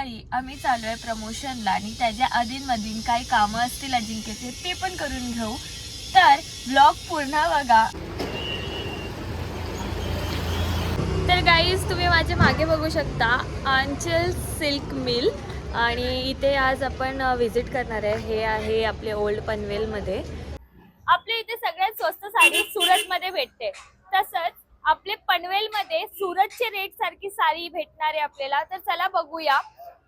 सकाळी आम्ही चालू आहे प्रमोशनला आणि त्याच्या अधीनमधीन काही कामं असतील अजिंक्यचे ते पण करून घेऊ. तर ब्लॉग पूर्ण बघा. तर गाईज तुम्ही माझ्या मागे बघू शकता आंचल सिल्क मिल आणि इथे आज आपण व्हिजिट करणार आहे. हे आहे आपले ओल्ड पनवेलमध्ये. आपल्या इथे सगळ्यात स्वस्त साडी सुरतमध्ये भेटते. तसंच आपले पनवेलमध्ये सुरतचे रेट सारखी साडी भेटणार आहे आपल्याला. तर चला बघूया.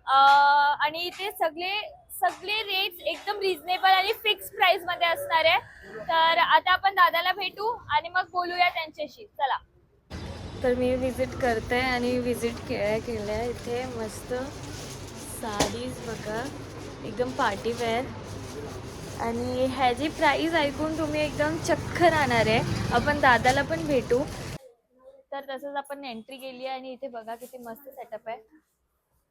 आणि इथे सगळे सगळे रेट एकदम रिजनेबल आणि फिक्स प्राइसमध्ये असणार आहे. तर आता आपण दादाला भेटू आणि मग बोलूया त्यांच्याशी. चला. तर मी विजिट करते आणि विजिट केल्या. इथे मस्त साडीज बघा. एकदम पार्टी वेअर आणि ह्याची प्राईज ऐकून तुम्ही एकदम चक्क राहणार आहे. आपण दादाला पण भेटू. तर तसंच आपण एंट्री केली आहे आणि इथे बघा किती मस्त सेटअप आहे.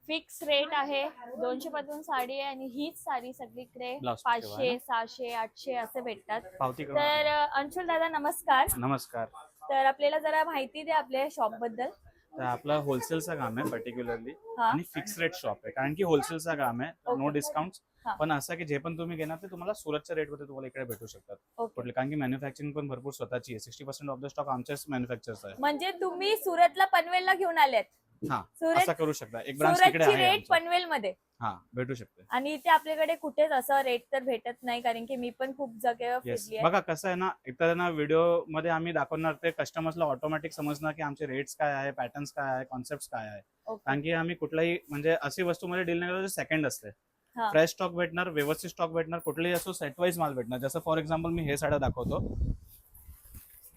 फिक्स रेट आहे. दोनशे पासून साडी आहे आणि हीच साडी सगळीकडे Blouse ठेवा पाचशे सहाशे आठशे असे भेटतात. पावती करून तर अंशुल दादा नमस्कार. नमस्कार. तर आपल्याला जरा माहिती द्या आपल्या शॉपबद्दल तर आपला होलसेलचा काम आहे पर्टिक्युलरली हा. आणि फिक्स रेट शॉप आहे. कारण की होलसेलचा काम आहे नो Okay. डिस्काउंट हा. पण असं की जे पण तुम्ही घेणार ते तुम्हाला सुरतच्या रेटमध्ये तुम्हाला इकडे भेटू शकतात. ओके कुठले? कारण की मॅन्युफॅक्चरिंग पण भरपूर स्वतःची आहे. Sixty percent of the stock आमच्याच मॅन्युफॅक्चरचा आहे. म्हणजे तुम्ही सुरतला पनवेलला घेऊन आलेत. हा असं करू शकता. एक ब्रांच तिकडे सुरतची आहे रेट आमचा. पनवेल मध्ये हा भेटू शकते. आणि इथे आपल्याकडे कुठेच असं रेट तर भेटत नाही कारण की मी पण खूप जागेवर येस फिरली आहे. बघा कसं आहे ना एकतर ना व्हिडिओमध्ये आम्ही दाखवणार ते कस्टमर्सला ऑटोमॅटिक समजणार की आमचे रेट्स काय आहे पॅटर्न्स काय आहे कॉन्सेप्ट काय आहे. कारण की आम्ही कुठलाही म्हणजे अशी वस्तूमध्ये डील नाही करतो सेकंड असते. हा. फ्रेश स्टॉक भेटणार व्यवस्थित स्टॉक भेटणार कुठलेही असो सेट वाईज माल भेटणार. जसं फॉर एक्झाम्पल मी हे साड्या दाखवतो.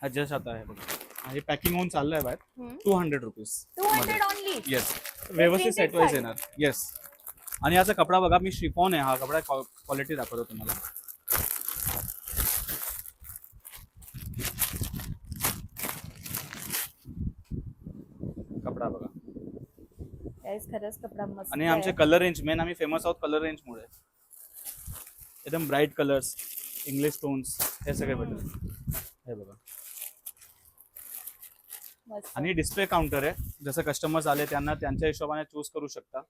हा जस्ट आता आहे बघा. हे पॅकिंग होऊन चाललंय बाहेर. Two hundred rupees two hundred only yes व्यवस्थित सेट वाईज. येणार. येस आणि याचा कपडा बघा मी शिफॉन आहे. हा कपडा क्वालिटी दाखवतो तुम्हाला. कपडा बघा. खरंच कपडा मस्त आणि आमचे. कलर रेंज मेन आम्ही फेमस आहोत कलर रेंज मुळे. एकदम ब्राईट कलर्स इंग्लिश टोन्स हे सगळे भेटेल हे बघा. आणि डिस्प्ले काउंटर आहे. जसं कस्टमर्स आले त्यांना त्यांच्या हिशोबाने चूज करू शकता.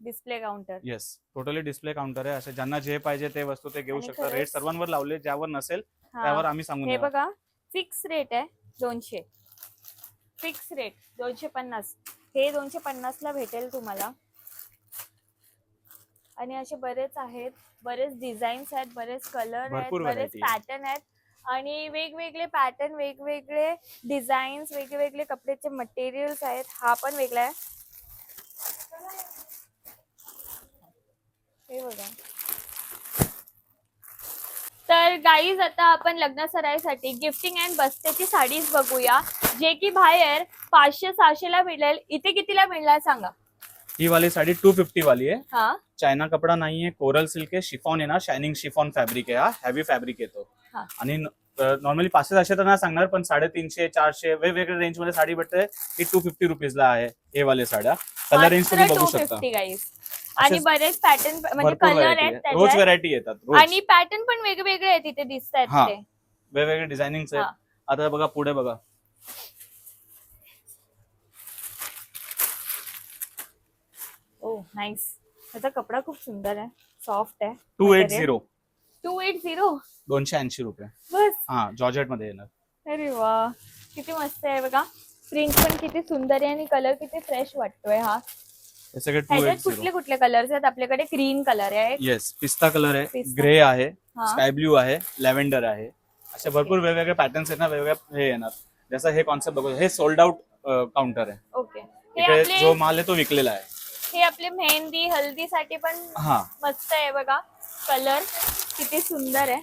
Display counter. Yes totally display counter आहे. असे ज्यांना जे पाहिजे ते वस्तू ते घेऊ आणि शकता. खरंच- रेट सर्वांवर लावले ज्यावर नसेल त्यावर आम्ही सांगून हे. बघा फिक्स रेट आहे दोनशे. फिक्स रेट दोनशे पन्नास. हे दोनशे पन्नास ला भेटेल तुम्हाला. आणि असे बरेच आहेत. बरेच डिझाईन्स आहेत बरेच कलर आहेत भरपूर बरेच variety आहे. पॅटर्न आहेत. आणि वेगवेगळे पॅटर्न वेगवेगळे डिझाईन्स वेगवेगळे कपड्याचे मटेरियल्स आहेत. हा पण वेगळा आहे. हे बघा. तर गाईज आता आपण लग्न सराईसाठी गिफ्टिंग अँड बस्त्याची साडीज बघूया. जे की बाहेर पाचशे सहाशेला मिळेल. इथे कितीला मिळणार सांगा? ही वाली साडी टू फिफ्टी वाली आहे हा। चायना कपडा नाहीये कोरल सिल्क आहे शिफॉन आहे ना शायनिंग शिफॉन फॅब्रिक आहे हा हेवी फॅब्रिक येतो हा. आणि नॉर्मली पाचशे सहाशे तर नाही सांगणार पण साडेतीनशे चारशे वेगवेगळ्या रेंजमध्ये साडी भेटते ही टू फिफ्टी रुपीजला आहे हे वाले साड्या. कलर रेंज तुम्ही बघू शकता. आणि बरेच पॅटर्न म्हणजे भरपूर कलर व्हरायटी आहेत आहे. रोज त्याच्यात व्हरायटी येतात रोज. आणि पॅटर्न पण वेगवेगळे आहेत इथे दिसत आहेत हा. ते. वेगवेगळे डिझायनिंग हा. आहेत आता बघा पुढे बघा. ओ नाईस त्याचा कपडा खूप सुंदर आहे. सॉफ्ट आहे. Two eight zero two eight zero दोनशे ऐंशी रुपये. बस. हा जॉर्जेटमध्ये येणार. अरे वा. किती मस्त आहे बघा. प्रिंट पण किती सुंदर आहे आणि कलर किती फ्रेश वाटतोय हा. हे सगळे टू ह्याच्यात एट कुठले झिरो कुठले कलर्स आहेत? आपल्याकडे ग्रीन कलर आहे येस पिस्ता कलर आहे पिस्ता. ग्रे आहे हा. स्काय ब्ल्यू आहे लॅव्हेंडर आहे. असे भरपूर वेगवेगळे पॅटर्न्स आहेत ना वेगवेगळे हे येणार. जसं हे कॉन्सेप्ट बघू हे सोल्ड आउट काउंटर आहे. ओके हे इकडे आपले जो माल आहे तो विकलेला आहे. हे आपले मेहंदी हल्दीसाठी पण हा. मस्त आहे बघा. कलर किती सुंदर आहे.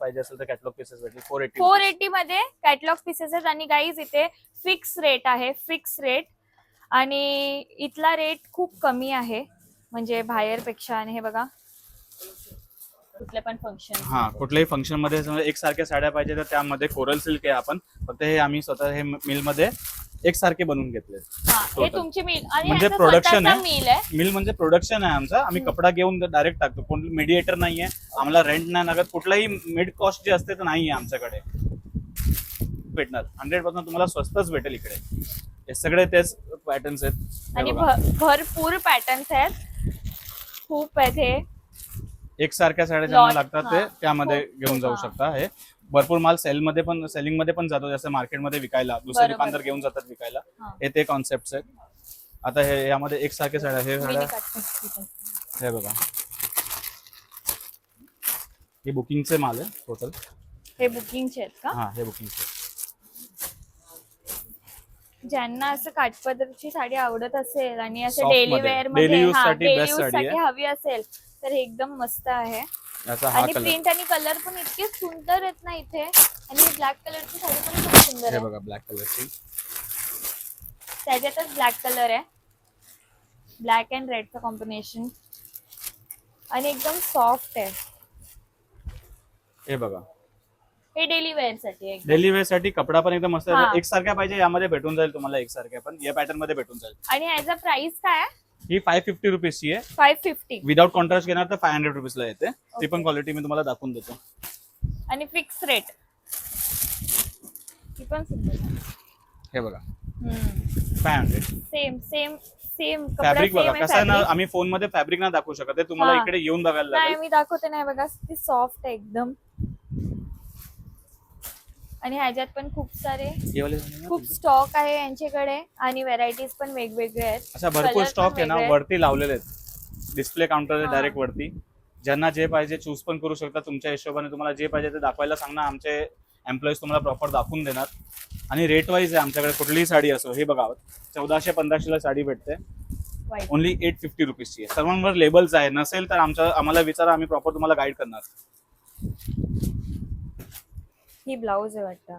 पाहिजे असेल तर catalogue pieces four eighty four eighty मध्ये कॅटलॉग पीसेस आहेत आणि गाईज इथे फिक्स रेट आहे. फिक्स रेट आणि इथला रेट खूप कमी आहे. म्हणजे बाहेरपेक्षा आणि हे बघा. कुठले पण फंक्शन हा कुठल्याही फंक्शनमध्ये समजा एकसारख्या साड्या पाहिजे तर त्यामध्ये कोरल सिल्क आहे आपण. फक्त हे आम्ही स्वतः हे मिलमध्ये एकसारखे बनवून घेतले. हा Total. तुमची मिल आणि म्हणजे ह्याचा production स्वतःचा आहे. मिल आहे? मिल म्हणजे प्रोडक्शन आहे आमचं. आम्ही कपडा घेऊन डायरेक्ट टाकतो. कोण मीडिएटर नाहीये. आम्हाला रेंट नाही लागत. कुठलाही मिड कॉस्ट जे असते तर नाहीये आमच्याकडे. भेटणार. हंड्रेड पर्सेंट तुम्हाला स्वस्तच भेटेल इकडे. हे सगळे तेच पॅटर्न्स आहेत. हे आणि बघा. भ- भरपूर पॅटर्न्स आहेत. खूप आहेत हे. एकसारख्या साड्या ज्यांना Lot, लागतात ते हा. त्यामध्ये घेऊन जाऊ हा. शकता हे. भरपूर माल सेल मध्ये पण सेलिंगमध्ये पण जातो जसं मार्केटमध्ये विकायला दुसरे बरोबर. दुकानदार घेऊन जातात विकायला हा. हे ते कॉन्सेप्ट आहेत आता हे यामध्ये एकसारखे साड्या हे मिनी साड्या. हे बघा हे बुकिंगचे माल आहे टोटल हे बुकिंगचे आहेत का हा हे बुकिंगचे ज्यांना असं काठपदरची साडी आवडत असेल आणि असं Soft डेली मध्ये. वेअर Daily मध्ये use साठी डेली best यूज साडी साठी आहे. हवी असेल तर हे एकदम मस्त आहे हा आणि कलर प्रिंट आणि कलर पण इतके सुंदर आहेत ना इथे. आणि ब्लॅक कलरची साडी पण खूप सुंदर हे आहे. बघा ब्लॅक कलरची त्याच्यातच ब्लॅक कलर आहे. ब्लॅक अँड रेडचं कॉम्बिनेशन आणि एकदम सॉफ्ट आहे. हे बघा. हे डेली वेअरसाठी आहे. डेली वेअरसाठी कपडा पण एकदम मस्त हा. आहे एकसारख्या पाहिजे यामध्ये भेटून जाईल तुम्हाला एकसारख्या पण या पॅटर्नमध्ये भेटून जाईल. आणि ह्याचा प्राइस काय आहे? ही फाय फिफ्टी रुपीजची आहे. फाईव्ह फिफ्टी विदाउट कॉन्ट्रास्ट घेणार तर फाय हंड्रेड रुपीजला येते. ती पण क्वालिटी मी तुम्हाला दाखवून देतो. आणि फिक्स रेट ही पण हे बघा. Five hundred same same same fabric बघा. कसं आहे ना आम्ही फोनमध्ये फॅब्रिक ना दाखवू शकत तुम्हाला. इकडे येऊन बघायला नाही लागेल. मी दाखवते. नाही बघा ती सॉफ्ट आहे एकदम. आणि ह्याच्यात पण खूप सारे? खूप स्टॉक आहे यांच्याकडे आणि व्हरायटीज पण वेगवेगळे आहेत. अशा भरपूर स्टॉक आहे ना. वरती लावलेले आहेत. Display counter. डायरेक्ट वरती. ज्यांना जे पाहिजे चूज पण करू शकता. तुमच्या हिशोबाने तुम्हाला जे पाहिजे ते दाखवायला सांगणार. आमचे एम्प्लॉईज तुम्हाला प्रॉपर दाखवून देणार. आणि रेट वाईज आहे आमच्याकडे कुठलीही साडी असो हे बघा चौदाशे पंधराशेला साडी भेटते. ओनली एट फिफ्टी रुपीजची आहे. सर्वांवर लेबल्स आहे. नसेल तर आमच्या आम्हाला विचारा आम्ही प्रॉपर तुम्हाला गाईड करणार. ही ब्लाऊज आहे वाटतं.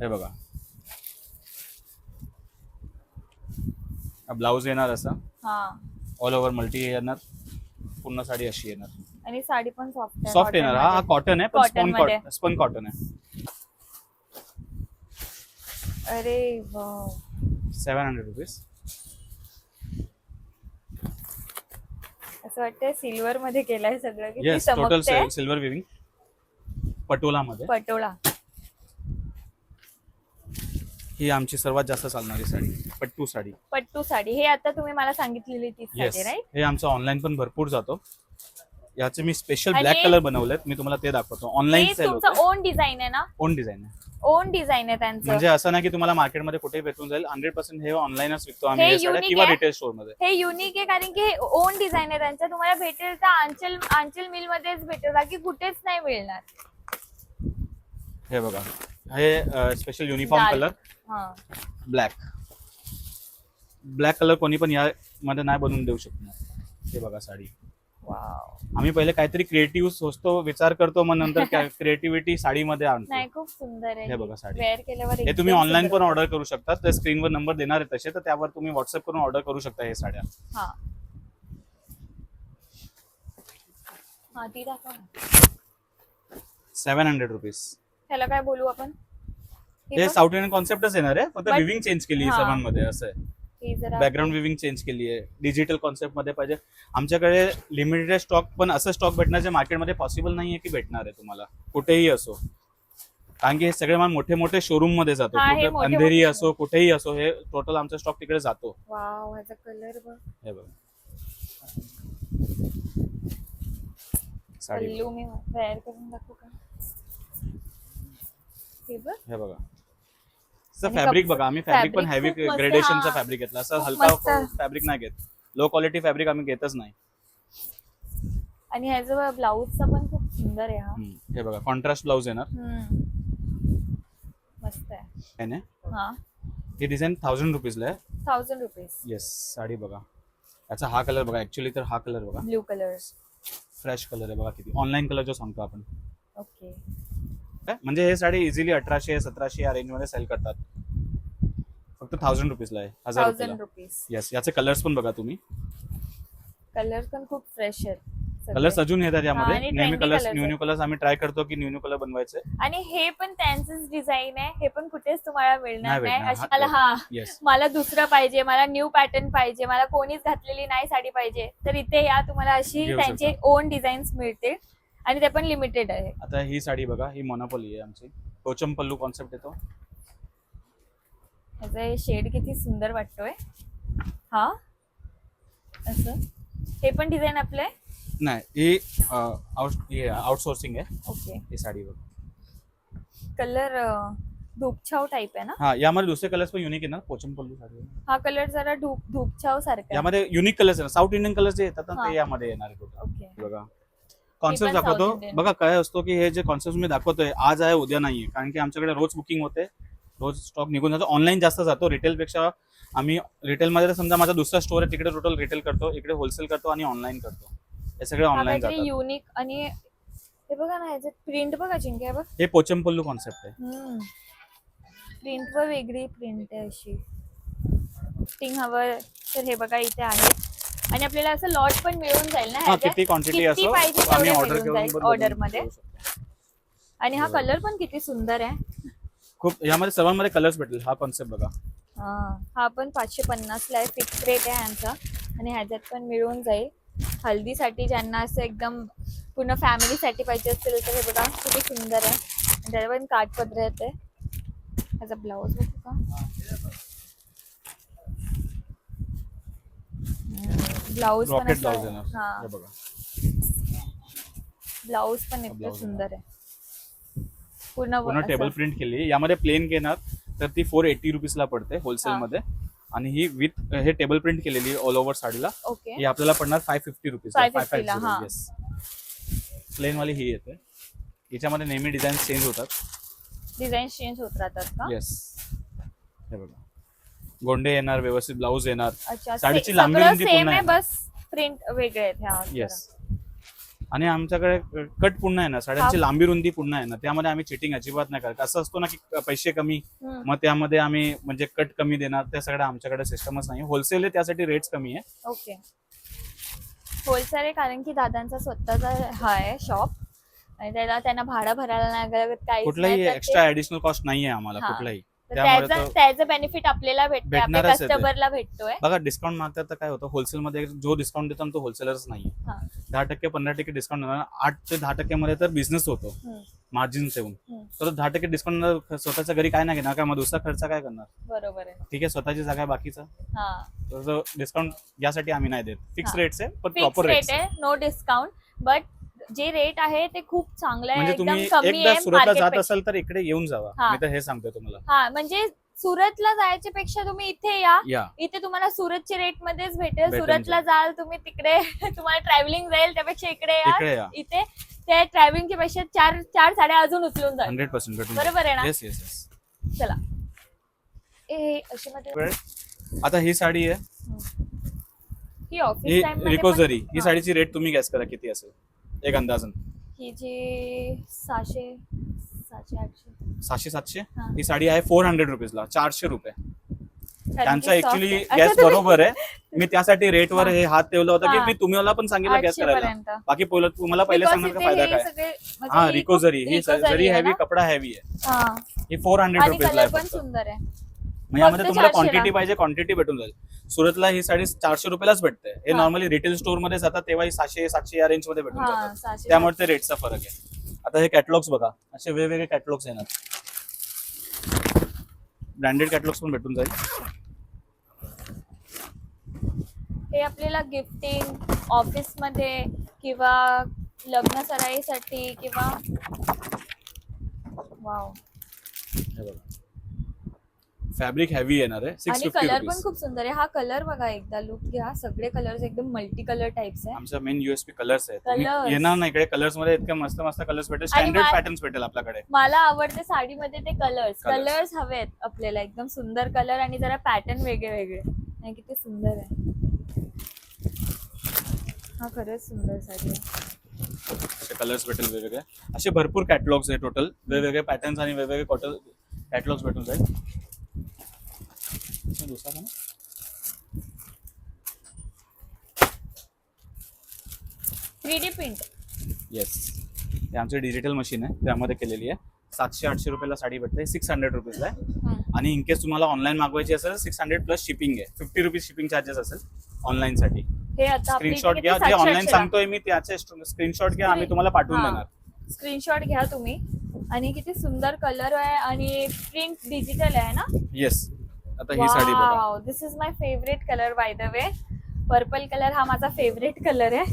हे बघा. ब्लाऊज येणार असं. हा. ऑल ओव्हर मल्टी येणार. पूर्ण साडी अशी येणार. आणि साडी पण सॉफ्ट आहे. सॉफ्ट येणार हा हा कॉटन आहे पण Cotton स्पॉनमध्ये. कॉटन स्पन कॉटन आहे. अरे वाव. सेवन हंड्रेड रुपीज असं वाटतंय सिल्वर मध्ये केलंय सगळं. किती yes total silver weaving patola. मध्ये पटोळा ही आमची सर्वात जास्त चालणारी साडी पट्टू साडी. पट्टू साडी. हे आता तुम्ही मला सांगितलेली येस साडी राईट हे आमचं ऑनलाईन पण भरपूर जातो. याचे मी स्पेशल आणि- ब्लॅक कलर बनवलेत. मी तुम्हाला ते दाखवतो. ऑनलाईन हे सेल तुमचं होतं. ओन डिझाईन आहे ना? ओन डिझाईन आहे. ओन डिझाईन आहे त्यांचं. म्हणजे असं नाही की तुम्हाला मार्केटमध्ये कुठेही भेटून जाईल. हंड्रेड पर्सेंट हे ऑनलाईनच विकतो आम्ही हे हे साड्या unique किंवा आहे. रिटेल स्टोरमध्ये. हे युनिक आहे कारण की हे ओन डिझाईन आहे त्यांचं. तुम्हाला भेटेल तर आंचल आंचल मिल मध्येच भेटेल. बाकी कुठेच नाही मिळणार. हे बघा. हे स्पेशल युनिफॉर्म. कलर हा. ब्लॅक ब्लॅक कलर कोणी पण यामध्ये नाही बनवून देऊ शकणार. हे बघा साडी. वाव आम्ही पहिले काहीतरी क्रिएटिव्ह सोचतो विचार करतो मग नंतर क्रिएटिव्हिटी साडीमध्ये आणतो. नाही खूप सुंदर आहे. हे बघा साडी. वेअर केल्यावर हे तुम्ही ऑनलाईन पण ऑर्डर करू शकता. त्या स्क्रीनवर नंबर देणार आहे तसे तर त्यावर तुम्ही व्हॉट्सअप करून ऑर्डर करू शकता हे साड्या. हा. हा ती दाखव ना. सेव्हन हंड्रेड रुपीज ह्याला काय बोलू आपण? ही साऊथ इंडियन कॉन्सेप्टच येणार आहे. फक्त But- विविंग चेंज केली हा. सर्वांमध्ये असं आहे. ही जरा बॅकग्राऊंड विविंग चेंज केली आहे. डिजिटल कॉन्सेप्टमध्ये पाहिजे. आमच्याकडे लिमिटेड स्टॉक पण असं स्टॉक भेटणार जे मार्केटमध्ये पॉसिबल नाहीये की भेटणार आहे तुम्हाला. कुठेही असो. कारण की हे सगळे माल मोठे मोठे शोरूममध्ये जातो. हा, हे कुठे मोठे अंधेरी मोठे. असो कुठेही असो हे टोटल आमचा स्टॉक तिकडे जातो. वाव ह्याचा कलर बघ. हे बघा. साडी. पल्लू मी वेअर करून दाखवू का? हे बघ. हे बघा फॅब्रिक बघा आम्ही फॅब्रिक पण हेवी ग्रेडेशनचं. फॅब्रिक घेतलं. असं हलका. फॅब्रिक नाही घेत. लो क्वालिटी फॅब्रिक आम्ही घेतच नाही. आणि ह्याचं ब्लाऊजचा पण खूप सुंदर आहे हा. हे बघा कॉन्ट्रास्ट ब्लाऊज येणार. मस्त आहे. हा ही. डिझाईन थाउजंड रुपीजला आहे. थाउजंड रुपीज येस साडी बघा. याचा हा कलर बघा ऍक्च्युली तर हा कलर बघा. ब्ल्यू कलर फ्रेश कलर आहे बघा किती. ऑनलाईन कलर जो सांगतो आपण. ओके? म्हणजे हे साडी इझिली अठराशे सतराशे या रेंजमध्ये सेल करतात. फक्त थाउजंड रुपीजला आहे हजार थाउजंड रुपीज येस याचे कलर्स पण बघा तुम्ही. कलर पण खूप फ्रेश आहेत सगळे. कलर्स अजून येतात हा, यामध्ये आणि नेहमी trendy colours colours new. New colours आम्ही ट्राय करतो की न्यू न्यू कलर बनवायचे. आणि हे पण त्यांचंच डिझाईन आहे. हे पण कुठेच तुम्हाला मिळणार नाही नाही. भेटणार. अशी हा- मला हा येस मला दुसरं पाहिजे मला न्यू पॅटर्न पाहिजे मला कोणीच घातलेली नाही साडी पाहिजे. तर इथे या तुम्हाला अशी घेऊ त्यांचे ओन डिझाईन्स मिळतील. आणि ते पण लिमिटेड आहे. आता ही साडी बघा ही मोनोपोली आहे आमची. टोचम पल्लू कॉन्सेप्ट येतो ह्याचा शेड किती सुंदर वाटतोय. हा? असं? हे पण डिझाईन आपलं? आहे नाही ही आउट आउटसोर्सिंग आहे. ओके. ही साडी बघ. कलर धूपछाव टाईप आहे ना? हा यामध्ये दुसरे कलर्स पण युनिक आहे ना? पोचम पल्लू साडी आहे. हा कलर जरा धूप धूपछाव सारखा आहे. यामध्ये युनिक कलर्स आहे साऊथ इंडियन कलर्स जे येतात ना हा. ते यामध्ये येणार आहे. ओके. बघा. कॉन्सेप्ट दाखवतो. बघा काय असतो की हे जे कॉन्सेप्ट मी दाखवतोय आज आहे उद्या नाहीये. कारण की आमच्याकडे रोज बुकिंग होते. रोज स्टॉक निघून जातो. ऑनलाईन जास्त जातो. रिटेल पेक्षा आम्ही रिटेलमध्ये समजा माझा दुसरा स्टोर आहे तिकडे टोटल रिटेल करतो इकडे होलसेल करतो आणि ऑनलाईन करतो. हे सगळे ऑनलाईन जातात. युनिक आणि हे बघा ना ह्याच्यात प्रिंट बघा चिंक्या बघ. हे पोचमपल्लू कॉन्सेप्ट आहे. प्रिंट वर वेगळी प्रिंट आहे अशी. टिंग हवं तर हे बघा इथे आहे. आणि आपल्याला असं लॉट पण मिळून जाईल ना हा ह्याच्यात? किती क्वांटिटी किती असो पाहिजे आम्ही तेवढे ऑर्डर मिळून जाईल ऑर्डरमध्ये. आणि हा. कलर पण किती सुंदर आहे. खूप यामध्ये सर्वांमध्ये कलर्स भेटेल हा कॉन्सेप्ट बघा. हा हा पण पाचशे पन्नासला आहे फिक्स रेट आहे यांचा आणि ह्याच्यात पण मिळून जाईल. हल्दीसाठी ज्यांना असं एकदम पूर्ण फॅमिलीसाठी पाहिजे असेल तर हे बघा किती सुंदर आहे. आणि त्याला पण काठपदर येते. ह्याचा ब्लाऊज बघू का? ब्लाऊज पण रॉकेट ब्लाउज असं येणार. हा. हे बघा. ब्लाऊज पण इतकं सुंदर आहे. पूर्ण पूर्ण असं- टेबल प्रिंट केली. यामध्ये प्लेन घेणार तर ती फोर एटी रुपीजला पडते होलसेल हा. मध्ये. आणि ही विथ हे टेबल प्रिंट केलेली ऑल ओव्हर साडीला. ओके ही आपल्याला पडणार फाय फिफ्टी रुपीज 550 ला, हा. प्लेन वाली ही येते. याच्यामध्ये नेहमी डिझाईन चेंज होतात. डिझाईन चेंज होत राहतात का? येस हे बघा. गोंडे येणार व्यवस्थित ब्लाऊज येणार. साडीची लांबी सगळं रुंदी सेम आहे. बस प्रिंट वेगळे आहेत ह्या येस आणि आमच्याकडे कट पुन्हा येणार. साड्यांची हा. लांबी रुंदी पुन्हा येणार. त्यामध्ये आम्ही चिटिंग अजिबात नाही करत. असं असतो ना की पैसे कमी. मग त्यामध्ये आम्ही म्हणजे कट कमी देणार. त्या सगळं आमच्याकडे सिस्टमच नाही. होलसेल आहे त्यासाठी रेट्स कमी आहे. ओके होलसेल आहे कारण की दादांचा स्वतःचा हा आहे शॉप आणि त्याला त्यांना भाडं भरायला नाही कुठलाही एक्स्ट्रा ऍडिशनल कॉस्ट नाही आहे आम्हाला. कुठलाही. त्याचं तो- त्याचं बेनिफिट आपल्याला भेटते आपल्या भेटणारच आहे ते. कस्टमरला भेटतोय. बघा डिस्काउंट मागतात तर काय होतं? होलसेलमध्ये जो डिस्काउंट देतो ना तो होलसेलरच नाही हा. दहा टक्के पंधरा टक्के डिस्काउंट देणार. आठ ते दहा टक्क्यामध्ये तर बिझनेस होतो. हम्म, मार्जिन ठेवून हम्म. तर दहा टक्के डिस्काउंट स्वतःच्या घरी काय नाही घेणार काय मग दुसरा खर्च काय करणार? बरोबर आहे. ठीक आहे स्वतःची जागा आहे बाकीचा. हा. तर डिस्काउंट यासाठी आम्ही नाही देत. फिक्स हा. रेट्स आहे पण फिक्स प्रॉपर रेट रेट्स आहे. नो डिस्काउंट बट जे रेट आहे ते खूप चांगलं आहे म्हणजे एकदम तुम्ही कमी एकदा आहे सुरतला जात असाल तर इकडे येऊन जावा. हा. मी तर हे सांगतोय तुम्हाला. हा म्हणजे सुरतला जायच्या पेक्षा तुम्ही इथे या. या. इथे तुम्हाला सुरतच्या रेट मध्येच भेटेल. सुरतला जाल तुम्ही तिकडे तुम्हाला ट्रॅव्हलिंग जाईल त्यापेक्षा इकडे या. इकडे या. इथे त्या ट्रॅव्हलिंगच्या पेक्षा चार चार साड्या अजून उचलून जाईल. हंड्रेड पर्सेंट भेटून बरोबर आहे ना? येस येस येस चला. ए अशी मध्ये आता ही साडी आहे. ही ही ऑफिस टाइम रिकोझरी. ही साडीची रेट तुम्ही गॅस करा किती असेल. एक अंदाजन ही जी सहाशे सहाशे आठशे सहाशे सातशे हा. ही साडी आहे फोर हंड्रेड रुपीजला चारशे रुपये त्यांचा ऍक्च्युली. गॅस बरोबर आहे मी त्यासाठी रेटवर हा. हे हात ठेवला होता की हा. मी तुम्हाला पण सांगितलं गॅस करायला. बाकी पहिलं तुम्हाला पहिले सांगणार का फायदा काय म्हणजे हा रिकोझरी खूप ही जरी हेवी? कपडा हेवी आहे हा. फोर हंड्रेड आणि रुपीजला कलर आहे पण फक्त. सुंदर आहे म्हणजे यामध्ये फक्त तुम्हाला 400 ला. क्वांटिटी पाहिजे क्वांटिटी भेटून जाईल. सुरतला ही साडी चारशे रुपयालाच भेटते. हे हा. नॉर्मली रिटेल स्टोरमध्ये जातात तेव्हा ही सातशे सातशे या रेंजमध्ये भेटून हा जातात. सहाशे त्यामुळे ते रेटचा फरक आहे. आता हे कॅटलॉग्स बघा. असे वेगवेगळे कॅटलॉग्स येणार. ब्रँडेड कॅटलॉग्स पण भेटून जाईल. हे आपल्याला गिफ्टिंग ऑफिसमध्ये किंवा लग्न सराईसाठी किंवा वाव हे बघा. फॅब्रिक हेवी येणार आहे. सिक्स आणि फिफ्टी कलर पण रुपीज खूप सुंदर आहे. हा कलर बघा एकदा लुक घ्या. सगळे कलर्स एकदम मल्टी कलर टाइप्स आहे. आमचा मेन युएसपी कलर्स आहे. तुम्ही Colours. येणार ना इकडे. कलर्समध्ये इतके मस्त मस्त कलर्स भेटेल. आणि स्टँडर्ड मा- पॅटर्न्स भेटेल आपल्याकडे. मला आवडते साडीमध्ये ते कलर्स Colours. कलर्स हवेत आपल्याला. एकदम सुंदर कलर आणि जरा पॅटर्न वेगळे वेगळे आणि किती सुंदर आहे. हा खरंच सुंदर साडी आहे. असे कलर्स भेटेल वेगवेगळे. असे भरपूर कॅटलॉग्स आहे टोटल वेगवेगळे पॅटर्न्स आणि वेगवेगळे कॉटल कॅटलॉग्स भेटून जाईल. इसमें दूसरा था ना थ्री डी प्रिंट येस हे आमचे डिजिटल मशीन आहे. त्यामध्ये केलेली आहे. सातशे आठशे रुपयाला साडी भेटते. सिक्स हंड्रेड रुपीजला आहे. आणि इन केस तुम्हाला ऑनलाईन मागवायची असेल सिक्स हंड्रेड प्लस शिपिंग आहे. फिफ्टी रुपीज शिपिंग चार्जेस असेल हे आता आपल्या इथे स्क्रीनशॉट किती घ्या जे ऑनलाईन? सांगतोय मी त्याचे स्क्रीनशॉट घ्या आम्ही तुम्हाला पाठवून हा. देणार. स्क्रीनशॉट घ्या तुम्ही. आणि किती सुंदर कलर आहे आणि प्रिंट डिजिटल आहे ना? येस आता ही साडी बघा. This is my favourite colour by the way purple colour हा माझा फेवरेट कलर आहे.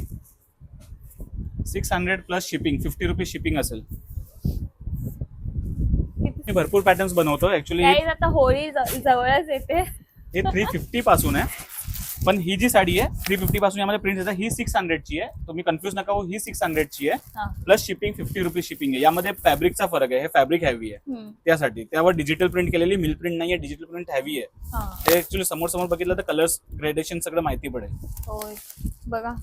Six hundred plus shipping fifty rupees shipping असेल. मी भरपूर पॅटर्न्स बनवतो ऍक्च्युली Guys, आता होळी ज- जवळच येते. हे थ्री फिफ्टी पासून आहे. पण ही जी साडी आहे थ्री फिफ्टी पासून यामध्ये प्रिंट येतात ही सिक्स हंड्रेडची आहे. तुम्ही कन्फ्युज नका हो ही सिक्स हंड्रेडची आहे. Plus shipping fifty rupees shipping आहे. यामध्ये फॅब्रिकचा फरक आहे. हे फॅब्रिक हॅवी आहे. त्यासाठी. त्यावर डिजिटल प्रिंट केलेली मिल प्रिंट नाही आहे डिजिटल प्रिंट हॅवी आहे. हा. ते ऍक्च्युली समोर समोर बघितलं तर कलर्स ग्रेडेशन सगळं माहिती पडेल. बघा.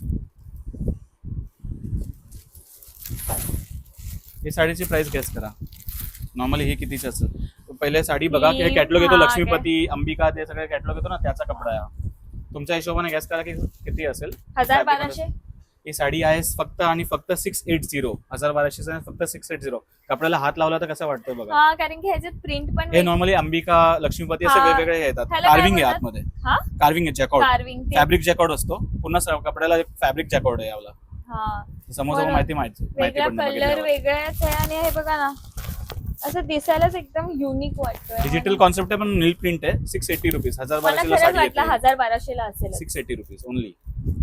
ही साडीची प्राइस गॅस करा. नॉर्मली ही कितीची असेल पहिले साडी बघा कॅटलॉग येतो लक्ष्मीपती अंबिका ते सगळे कॅटलॉग येतो ना त्याचा कपडा आहे. तुमच्या हिशोबाने गॅस करा की किती असेल? हजार बाराशे. ही साडी आहे फक्त आणि फक्त सिक्स एट झिरो हजार बाराशे फक्त सिक्स एट झिरो कपड्याला हात लावला तर कसं वाटतं बघा? हा कारण की ह्याच्यात प्रिंट पण हे नॉर्मली अंबिका लक्ष्मीपती असे हा. वेगवेगळे हे येतात. ह्याला काय कार्विंग आहे? आतमध्ये. हा? कार्विंग आहे जॅकॉर्ड कार्विंग फॅब्रिक जॅकॉर्ड असतो. पुन्हा स- कपड्याला फॅब्रिक जॅकॉर्ड आहे यावला. हा. समोर समोर बरं. माहिती माहिती माहिती वेगळा पडणार कलर बघितल्यावर. वेगळाच आहे आणि हे बघा ना. असं दिसायलाच एकदम युनिक वाटतोय. डिजिटल कॉन्सेप्ट आहे पण नील प्रिंट आहे. सिक्स एटी रुपीज हजार मला बाराशेला खरंच साडी वाटलं येते हजार बाराशेला असेल six eighty rupees only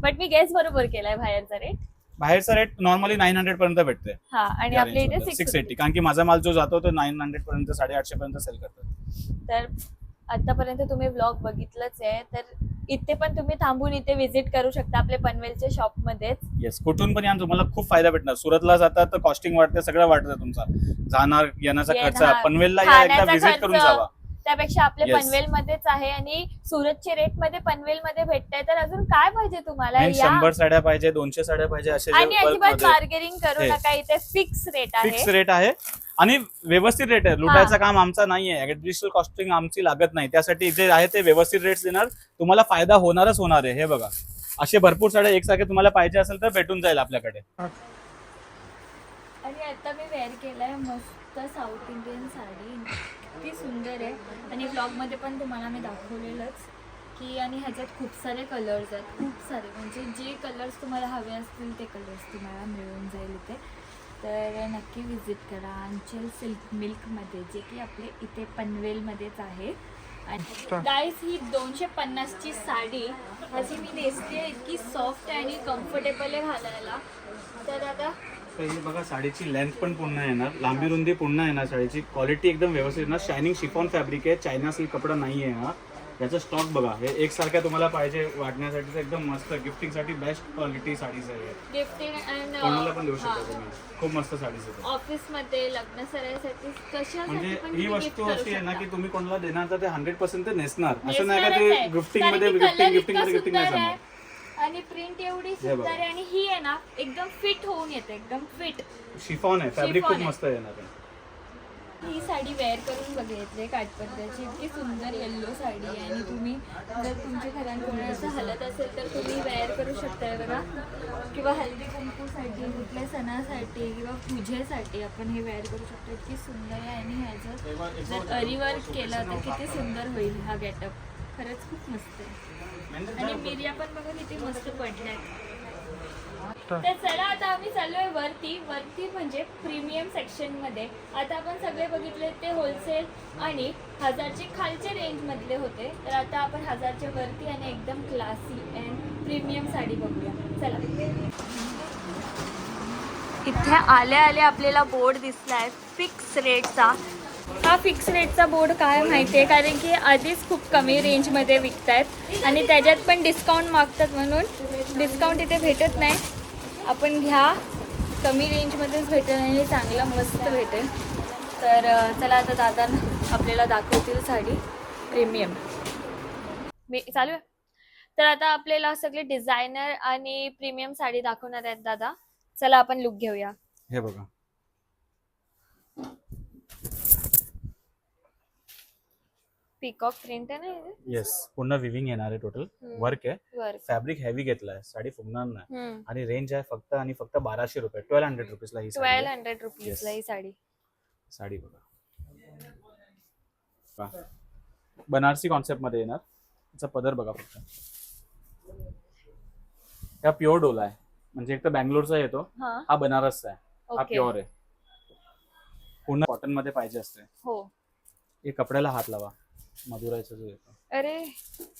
but me guess बरोबर केलाय बाहेरचा रेट बाहेरचा रेट नॉर्मली नाईन हंड्रेड पर्यंत भेटते हा आणि आपल्या इथे सिक्स सिक्स एटी कारण की माझा माल जो जातो तो नाईन हंड्रेड पर्यंत साडेआठशे पर्यंत सेल करतात. तर आतापर्यंत तुम्ही ब्लॉग बघितलंच आहे तर इथे पण तुम्ही थांबून इथे व्हिजिट करू शकता आपल्या पनवेलच्या शॉप मध्येच येस कुठून पण या तुम्हाला खूप फायदा भेटणार. सुरतला जातात तर कॉस्टिंग वाढते सगळं वाटतं तुमचा. जाणार येण्याचा खर्च येणार, पनवेलला या एकदा खाण्याचा व्हिजिट करून खर्च, जावा. त्यापेक्षा आपले Yes. पनवेल मध्येच आहे आणि सुरतचे रेटमध्ये पनवेल मध्ये भेटताय तर अजून काय पाहिजे तुम्हाला? नाही, या शंभर साड्या पाहिजे दोनशे साड्या पाहिजे असे आणि अजिबात बार्गेनिंग करू हे. नका इथे फिक्स रेट फिक्स आहे रेट आहे. आणि व्यवस्थित रेट आहे. लुटायचं काम आमचा नाहीये. ऍडिशनल कॉस्टिंग आमची लागत नाही. त्यासाठी जे आहे ते व्यवस्थित रेट्स देणार. तुम्हाला फायदा होणारच होणार आहे. हे बघा. असे भरपूर साड्या एकसारखे तुम्हाला पाहिजे असेल तर भेटून जाईल आपल्याकडे. आणि आता मी वेअर केलाय मस्त साऊथ इंडियन साडी. सुंदर आहे. आणि ब्लॉगमध्ये पण तुम्हाला मी दाखवलेलंच की आणि ह्याच्यात खूप सारे कलर्स आहेत. खूप सारे. म्हणजे जे कलर्स तुम्हाला हवे असतील ते कलर्स तुम्हाला मिळून जाईल इथे. तर नक्की विजिट करा अंचल सिल्क मिल्कमध्ये जे की आपले इथे पनवेलमध्येच आहे. आणि गाईस ही दोनशे पन्नासची साडी अशी मी नेसते इतकी सॉफ्ट आहे आणि कम्फर्टेबल आहे घालायला. तर आता ही बघा साडीची लेंथ पण पुन्हा येणार. लांबी रुंदी पुन्हा येणार साडीची. क्वालिटी एकदम व्यवस्थित येणार. शायनिंग शिफॉन फॅब्रिक आहे. चायना सिल्क कपडा नाही आहे हा. याचा स्टॉक बघा हे एकसारख्या तुम्हाला पाहिजे वाटण्यासाठी तर एकदम मस्त गिफ्टिंगसाठी बेस्ट क्वालिटी साडीज आहे गिफ्टिंग कोणाला पण देऊ अँड शकता तुम्ही खूप मस्त साडीज आहेत ऑफिसमध्ये लग्न कशासाठी म्हणजे पण ही तुम्ही gift वस्तू करू अशी आहे ना शकता. की तुम्ही कोणाला देणार तर ते हंड्रेड पर्सेंट ते नेसणार असं नाही का नेसणारच ते आहे. गिफ्टिंग कारण मध्ये की गिफ्टिंग colour गिफ्टिंग इतका मध्ये गिफ्टिंग नाही सुंदर आहे. आणि प्रिंट एवढी हे सुंदर बघा. आहे आणि ही आहे ना एकदम फिट होऊन येते एकदम फिट शिफॉन आहे फॅब्रिक Chiffon खूप आहे. मस्त येणार आहे ही साडी वेअर करून बघितली काठपदराची. इतकी सुंदर येल्लो साडी आहे आणि तुम्ही जर तुमच्या घरात कोणाचं हलत असेल तर तुम्ही वेअर करू शकताय बघा. किंवा हल्दी कुंकूसाठी कुठल्या सणासाठी किंवा पूजेसाठी आपण हे वेअर करू शकतो. इतकी सुंदर आहे आणि ह्याचं जर अरीवर्क केलं तर किती सुंदर होईल हा गेटअप खरंच खूप मस्त आहे. आणि मिर्या पण बघा किती मस्त पडल्यात. तर चला आता आम्ही चाललोय वरती. वरती म्हणजे प्रीमियम सेक्शनमध्ये. आता आपण सगळे बघितले ते होलसेल आणि हजारचे खालचे रेंज मधले होते. तर आता आपण हजारच्या वरती आणि एकदम क्लासी अँड प्रीमियम साडी बघूया. चला. इथे आल्या आल्या आपल्याला बोर्ड दिसलाय. फिक्स रेटचा हा फिक्स रेटचा बोर्ड काय माहिती आहे कारण की आधीच खूप कमी रेंजमध्ये विकत आहेत आणि त्याच्यात पण डिस्काउंट मागतात म्हणून डिस्काउंट इथे भेटत नाही. आपण घ्या. कमी रेंजमध्येच भेटेल आणि चांगलं मस्त भेटेल. तर चला आता दादा आपल्याला दाखवतील साडी. प्रीमियम. मी चालू आहे. तर आता आपल्याला सगळे डिझायनर आणि प्रीमियम साडी दाखवणार आहेत दादा. चला आपण लुक घेऊया. हे बघा. पिकॉक प्रिंट आहे ना हे? येस पूर्ण विविंग येणार आहे टोटल. वर्क आहे. फॅब्रिक हेवी घेतलाय. साडी फुगणार नाही. ट्वेल्व आणि रेंज आहे फक्त आणि फक्त बाराशे रुपये. ट्वेल्व हंड्रेड रुपीजला ही साडी आहे. हंड्रेड रुपीजला ही साडी. साडी बघा. बनारसी कॉन्सेप्टमध्ये येणार. त्याचा पदर बघा फक्त. हा प्युअर डोला आहे. म्हणजे एक तर बँगलोरचा येतो. हा. हा बनारसचा आहे. हा प्युअर आहे. पूर्ण कॉटनमध्ये पाहिजे असते. हो. हे कपड्याला हात लावा. मधुराचं जे येतं अरे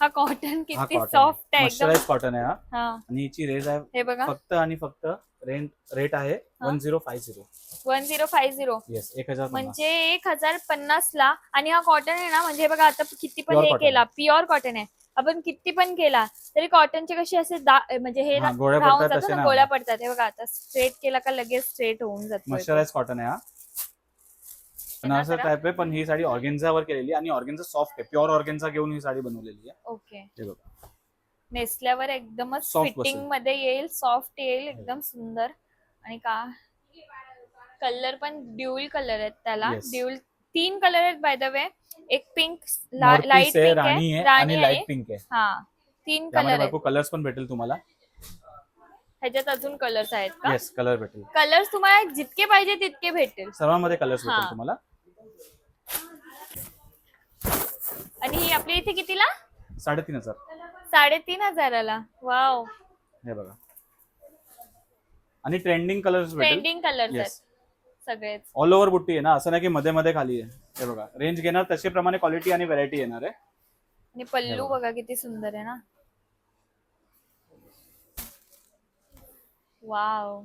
हा कॉटन हा किती सॉफ्ट आहे एकदम. मॉइश्चराइज कॉटन आहे हा. हा. आणि हिची रेंज आहे हे बघा. फक्त आणि फक्त रेंट रेट आहे one zero five zero one zero five zero yes एक हजार पन्नास. म्हणजे एक हजार पन्नास ला आणि हा कॉटन आहे ना म्हणजे हे बघा आता किती पण Pure हे cotton. केला प्युअर कॉटन आहे. आपण किती पण केला तरी कॉटनचे कसे असे दा- म्हणजे हे हा, गोळ्या राहून पडतात जातात तसे ना नाही गोळ्या. पडतात. हे बघा आता स्ट्रेट केला का लगेच स्ट्रेट होऊन जातो मॉइश्चराइज कॉटन आहे हा. बनारसी. टाईप आहे पण ही साडी ऑर्गेन्झावर केलेली आणि ऑर्गेन्झा सॉफ्ट आहे. प्युअर ऑर्गेन्झा घेऊन ही साडी बनवलेली आहे. ओके हे बघा. नेसल्यावर एकदमच Soft फिटिंग. मध्ये येईल सॉफ्ट येईल एकदम सुंदर. आणि का? कलर पण ड्युल कलर आहेत त्याला. Yes. ड्युल तीन कलर आहेत बाय द वे एक पिंक लाइट आहे पिंक राणी आहे आणि लाइट पिंक आहे. हा तीन त्यामध्ये कलर आहेत. भरपूर कलर्स पण भेटेल तुम्हाला. ह्याच्यात अजून कलर्स आहेत का? येस कलर भेटेल. कलर्स तुम्हाला जितके पाहिजे तितके भेटेल. सर्वांमध्ये कलर्स हा. भेटेल तुम्हाला. आणि ही आपल्या इथे कितीला? साडेतीन हजार. साडेतीन हजाराला. वाव. हे बघा. आणि ट्रेंडिंग कलर्स भेटेल. ट्रेंडिंग येस सगळेच. ऑल ओव्हर बुट्टी आहे ना? असं नाही की मध्ये मध्ये खाली आहे. हे बघा. रेंज घेणार तसे प्रमाणे क्वालिटी आणि व्हरायटी येणार आहे. आणि पल्लू बघा. किती सुंदर आहे ना? वाव.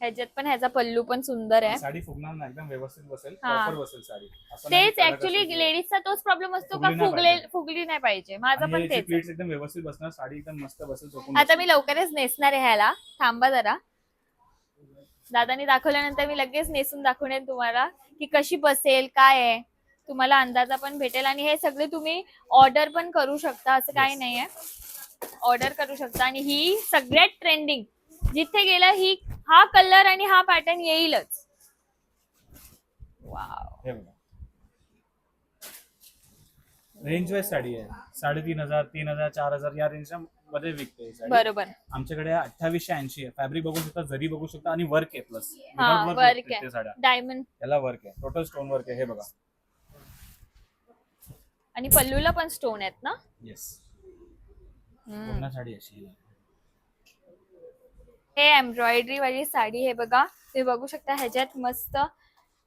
ह्याच्यात पण ह्याचा पल्लू पण सुंदर आहे. साडी फुगणार नाही एकदम व्यवस्थित बसेल हा. बसेल साडी. असं नाही तेच की ऍक्च्युली लेडीजचा तोच प्रॉब्लेम असतो का फुगली नाही फुगले पाहिजे. फुगली नाही पाहिजे. माझं आणि पण याची तेच आहे. एकदम व्यवस्थित बसणार साडी एकदम मस्त बसेल आता मी लवकरच नेसणार आहे ह्याला. थांबा जरा. दादानी दाखवल्यानंतर मी लगेच नेसून दाखवणार तुम्हाला की कशी बसेल काय आहे. तुम्हाला अंदाजा पण भेटेल. आणि हे सगळे तुम्ही ऑर्डर पण करू शकता असं काही. नाहीये. ऑर्डर करू शकता. आणि ही सगळ्यात ट्रेंडिंग जिथे गेलं ही हा कलर आणि हा पॅटर्न येईलच. रेंज वाईज साडी आहे. साडेतीन हजार तीन हजार चार हजार या रेंजच्या मध्ये विकते ही साडी. बरोबर. आमच्याकडे अठ्ठावीसशे ऐंशी आहे. फॅब्रिक बघू शकता जरी बघू शकता आणि वर्क आहे प्लस हा आहे. साड्या. डायमंड याला वर्क आहे. टोटल स्टोन वर्क आहे. हे बघा. आणि पल्लूला पण स्टोन आहेत ना? येस. पूर्ण साडी अशी आहे. हे एम्ब्रॉयडरी वाली साडी हे बघा. तुम्ही बघू शकता ह्याच्यात मस्त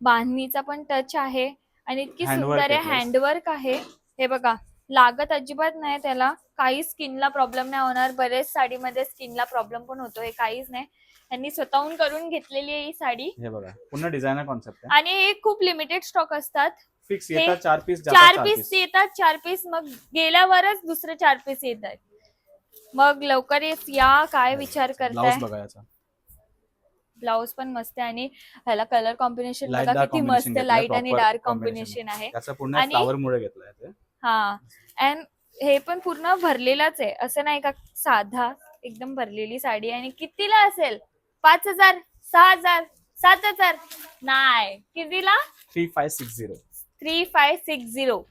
बांधणीचा पण टच आहे आणि इतकी सुंदर आहे. हँडवर्क आहे. हे बघा लागत अजिबात नाही त्याला. काही स्किनला प्रॉब्लेम नाही होणार. बरेच साडीमध्ये स्किनला प्रॉब्लेम पण होतो हे काहीच नाही. त्यांनी स्वतःहून करून घेतलेली आहे ही साडी. हे बघा पूर्ण डिझायनर कॉन्सेप्ट आहे. आणि हे खूप लिमिटेड स्टॉक असतात. फिक्स येतात चार पीस चार पीस येतात चार पीस मग गेल्यावरच दुसरे चार पीस येत आहेत मग लवकर या काय विचार करताय? ब्लाऊज बघा याचा ब्लाऊज पण मस्त आहे आणि ह्याला कलर कॉम्बिनेशन Light बघा dark किती combination मस्त घेतलंय, लाइट आणि proper डार्क combination. कॉम्बिनेशन आहे. त्याचा पूर्ण आणि- फ्लावर मुळे घेतलाय ते. हा अँड हे पण पूर्ण भरलेलाच आहे. असं नाही का साधा एकदम भरलेली साडी आहे. आणि कितीला असेल? पाच हजार सहा हजार सात हजार? नाही. कितीला? Three five six zero three five six zero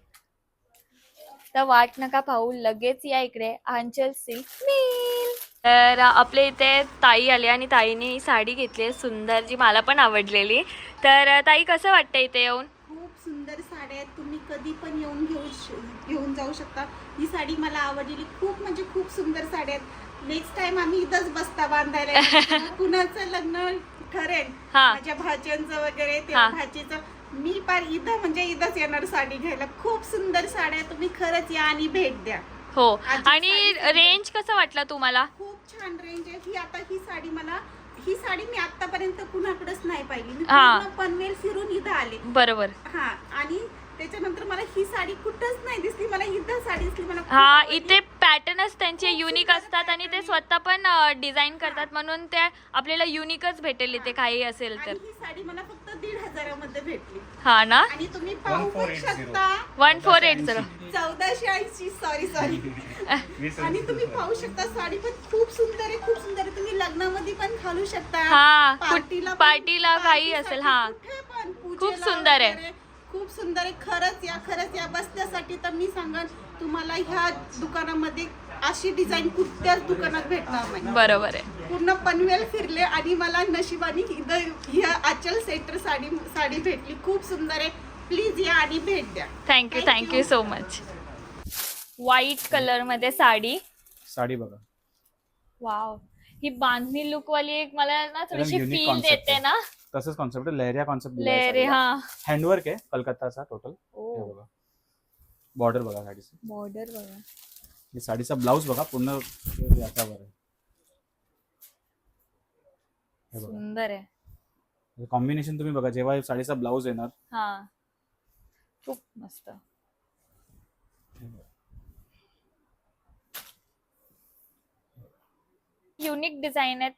तर वाट नका पाहू लगेच या इकडे. आंचल सिल्क मिल तर आपल्या इथे ताई आली आणि ताईने ही साडी घेतली आहे सुंदर जी मला पण आवडलेली. तर ताई कसं वाटतं इथे येऊन? खूप सुंदर साड्या आहेत. तुम्ही कधी पण येऊन घेऊ घेऊन जाऊ शकता. ही साडी मला आवडलेली. खूप म्हणजे खूप सुंदर साड्या आहेत. नेक्स्ट टाइम आम्ही इथंच बसता बांधायला. कुणाचं लग्न ठरेल. हा. माझ्या भाच्यांचं वगैरे. त्या भाचीचं. मी पार इथं म्हणजे इथंच येणार साडी घ्यायला. खूप सुंदर साड्या. तुम्ही खरंच या आणि भेट द्या. हो. आजची आणि साडी- रेंज कसं वाटलं तुम्हाला? खूप छान रेंज आहे. ही आता ही साडी मला ही साडी मी आतापर्यंत कुणाकडेच नाही पाहिली. मी हा. पूर्ण पनवेल फिरून इथं आले. बरोबर. हा. आणि त्याच्यानंतर मला ही साडी कुठंच नाही दिसली. मला इथं साडी दिसली. मला खूप हा आवडली. इथे पॅटर्नच त्यांचे युनिक असतात आणि ते स्वतः पण डिझाईन करतात. म्हणून ते आपल्याला युनिकच भेटेल इथे काही असेल तर. आणि ही साडी मला फक्त दीड हजारामध्ये भेटली. हा ना? आणि तुम्ही पाहू पण 1480. शकता. वन फोर एट झिरो चौदाशे ऐंशी सॉरी सॉरी आणि तुम्ही पाहू शकता साडी पण खूप सुंदर आहे खूप सुंदर आहे. तुम्ही लग्नामध्ये पण घालू शकता. हा, कुठ- पार्टीला पण- पार्टीला काही पार्टीसाठी असेल, हा. कुठे पण, खूप पूजेला सुंदर आहे. वगैरे. खूप सुंदर आहे. खरंच या खरंच या बसण्यासाठी तर मी सांगन तुम्हाला ह्या दुकानामध्ये अशी डिझाईन कुठल्याच दुकानात भेटणार नाही. बरोबर आहे. पूर्ण पनवेल फिरले आणि मला नशिबाने इथं ह्या आचल सेंटर साडी साडी भेटली. खूप सुंदर आहे. प्लीज या आणि भेट द्या. Thank you Thank thank you you. So much white कलरमध्ये साडी. साडी बघा. वाव ही बांधणी लुक वाली एक मला ना थोडीशी unique फील concept देते आहे. ना. तसंच कॉन्सेप्ट लहरिया कॉन्सेप्ट लेरे हा. हँडवर्क आहे कलकत्ताचा टोटल ओ. बघा. बॉर्डर बघा साडीची. बॉर्डर बघा. ही साडीचा ब्लाऊज बघा पूर्ण याच्यावर आहे. हे बघा. सुंदर आहे. कॉम्बिनेशन तुम्ही बघा जेव्हा साडीचा ब्लाऊज येणार. हा. खूप मस्त. युनिक डिझाईन आहेत.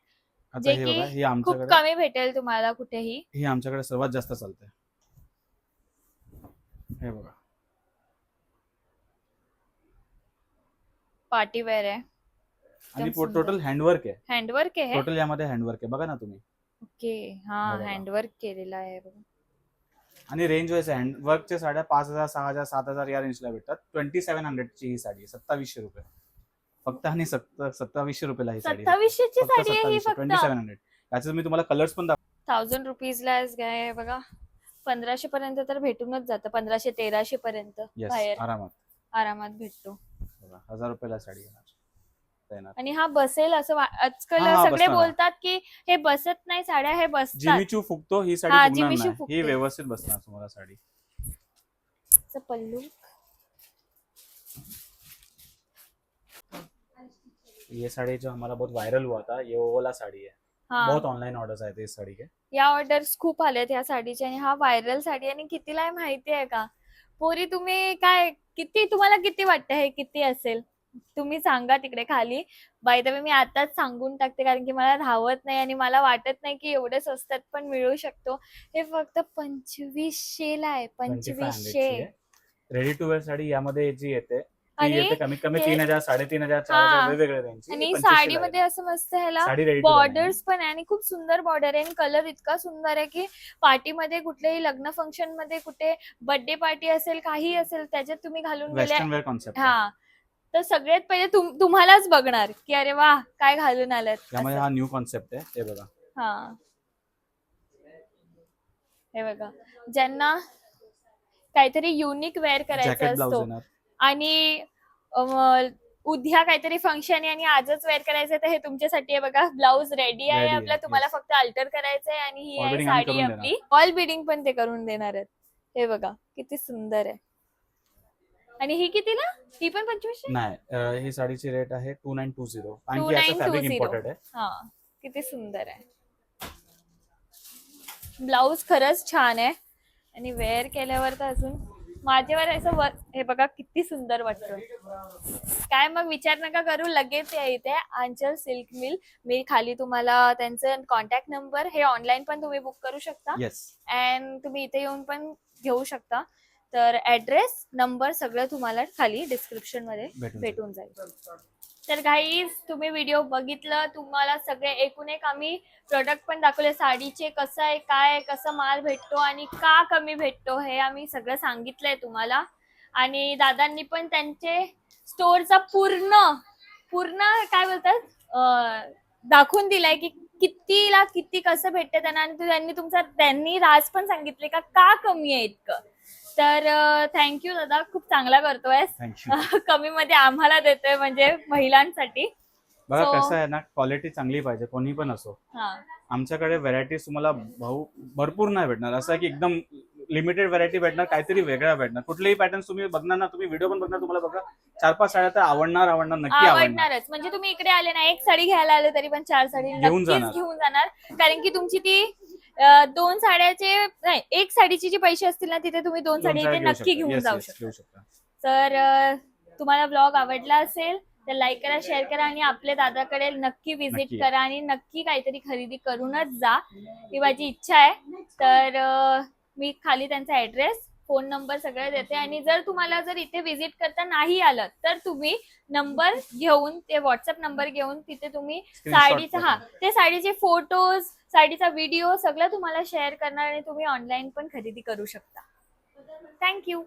आता जे हे की बघा ही खूप आमच्याकडे कमी भेटेल तुम्हाला कुठेही. ही आमच्याकडे सर्वात जास्त चालते हे बघा. पार्टी वेअर आहे. आणि सुंदर. टोटल हँडवर्क आहे. हँडवर्क आहे? टोटल यामध्ये हँडवर्क आहे. बघा ना तुम्ही. ओके. हा बघा. हँडवर्क केलेला आहे बघा. आणि रेंज वाईज हँडवर्कच्या साड्या पाच हजार सहा हजार सात हजार या रेंजला भेटतात. ट्वेंटी सेव्हन हंड्रेडची ही साडी आहे. सत्तावीसशे रुपये. फक्त आणि सत्त सत्तावीसशे रुपयाला ही साडी आहे. सत्तावीसशे ची फक्त साडी आहे ही सत्तावीसशे ट्वेंटी फक्त. सेव्हन हंड्रेड याच्यात मी तुम्हाला कलर्स पण दाखव थाउजंड रुपीजला आहे बघा. पंधराशे पर्यंत तर भेटूनच जातं. पंधराशे तेराशे पर्यंत बाहेर. आरामात. आरामात भेटतो. बघा, हजार रुपयाला साडी येणार येणार आणि हा बसेल असं वा- आजकाल हा, हा, सगळे बसणार. बोलतात की हे बसत नाही साड्या हे बसतात. जिमीचू फुगतो ही हा, साडी फुगणार जिमीचू नाही. फुगते. ही व्यवस्थित बसणार तुम्हाला साडी. असं पल्लू. ये साड़ी जो हमारा बहुत वायरल हुआ था ये वो वाला साड़ी है. हा. बहुत ऑनलाइन ऑर्डर्स आए थे इस साड़ी के. या ऑर्डर्स खूप आल्यात या साडीच्या आणि हा व्हायरल साडी. आणि कितीला आहे माहिती आहे का? पोरी तुम्ही काय किती तुम्हाला किती वाटतं हे किती असेल? तुम्ही सांगा तिकडे खाली. बाय द वे मी आताच सांगून टाकते कारण की मला राहवत नाही आणि मला वाटत नाही की एवढे स्वस्तात पण मिळू शकतो. हे फक्त पंचवीसशे ला आहे पंचवीसशे. रेडी टू वेअर साडी यामध्ये जी येते ती आणि येते कमीत कमी हे- तीन हजार साडेतीन हजार चार हा. हजार वेगवेगळे त्यांची आणि 2500 ला साडीमध्ये. असं मस्त ह्याला साडी बॉर्डर्स पण आहे आणि खूप सुंदर बॉर्डर आहे आणि कलर इतका सुंदर आहे की पार्टीमध्ये कुठल्याही लग्न फंक्शनमध्ये कुठे बर्थडे पार्टी असेल काही असेल त्याच्यात तुम्ही घालून गेले वेस्टर्न वेअर कॉन्सेप्ट हा. तर सगळ्यात पहिले तुम- तुम्हालाच बघणार की अरे वा काय घालून आलात. असं. हा न्यू कॉन्सेप्ट आहे. हे बघा. हा. हे बघा. ज्यांना काहीतरी युनिक वेअर करायचं जॅकेट ब्लाउज असतो. येणार. आणि उद्या काहीतरी फंक्शन आहे आणि आजच वेअर करायचं तर हे तुमच्यासाठी आहे बघा. ब्लाऊज रेडी आहे Ready आहे, आपला. तुम्हाला yes. फक्त अल्टर करायचं आहे आणि ही आहे beading आम्ही साडी करून आपली. ऑल बिडिंग पण ते करून देणार आहेत. हे बघा किती सुंदर आहे. आणि ही कितीला? ही पण पंचवीसशे? नाही अं, ही साडीची रेट आहे टू नाईन टू झिरो कारण की 2920. याचं फॅब्रिक इम्पॉर्टेड आहे. हा किती सुंदर आहे. ब्लाऊज खरंच छान आहे. आणि वेअर केल्यावर तर अजून माझ्यावर असं वर हे बघा किती सुंदर वाटतं. काय मग विचार नका करू लगेच या इथे. आंचल सिल्क मिल मी खाली तुम्हाला त्यांचं कॉन्टॅक्ट नंबर हे ऑनलाईन पण तुम्ही बुक करू शकता. अँड तुम्ही इथे येऊन पण घेऊ शकता. तर ऍड्रेस नंबर सगळं तुम्हाला खाली डिस्क्रिप्शनमध्ये भेटून जाईल. तर काही तुम्ही व्हिडिओ बघितलं तुम्हाला सगळे एकूण एक आम्ही प्रोडक्ट पण दाखवले. साडीचे कसं आहे काय आहे, कसं माल भेटतो आणि का कमी भेटतो हे आम्ही सगळं सांगितलंय तुम्हाला. आणि दादांनी पण त्यांचे स्टोअरचा पूर्ण पूर्ण काय बोलतात दाखवून दिलाय की कितीला किती कसं भेटतं त्यांना. आणि त्यांनी तुमचा त्यांनी राज पण सांगितले का का कमी आहे इतकं. तर थँक्यू दादा खूप चांगला करतोय कमी मध्ये आम्हाला देतोय म्हणजे महिलांसाठी. बघा So- कसं आहे ना क्वालिटी चांगली पाहिजे कोणी पण असो. आमच्याकडे व्हरायटीज तुम्हाला भाऊ भरपूर नाही भेटणार. असं की एकदम लिमिटेड व्हरायटी भेटणार काहीतरी वेगळा भेटणार. कुठलेही पॅटर्न तुम्ही बघणार ना तुम्ही व्हिडिओ पण बघणार तुम्हाला बघा चार पाच साड्या तर आवडणार आवडणार नक्की आवडणार. आवडणारच म्हणजे तुम्ही इकडे आले ना एक साडी घ्यायला आले तरी पण चार साडी घेऊन जाणार. घेऊन जाणार. कारण की तुमची ती दोन साड्याचे नाही एक साडीचे जे पैसे असतील ना तिथे तुम्ही दोन साडी इथे नक्की घेऊन जाऊ शकता. तर तुम्हाला ब्लॉग आवडला असेल तर लाईक करा शेअर करा आणि आपल्या दादाकडे नक्की विजिट. करा आणि नक्की काहीतरी खरेदी करूनच जा. ही माझी इच्छा आहे. तर मी खाली त्यांचा ऍड्रेस फोन नंबर सगळं देते आणि जर तुम्हाला जर इथे विजिट करता नाही आलं तर तुम्ही नंबर घेऊन ते व्हॉट्सअप नंबर घेऊन तिथे तुम्ही साडीचा हा ते साडीचे फोटोज साडीचा व्हिडिओ सगळं तुम्हाला शेअर करणार आणि तुम्ही ऑनलाईन पण खरेदी करू शकता. थँक्यू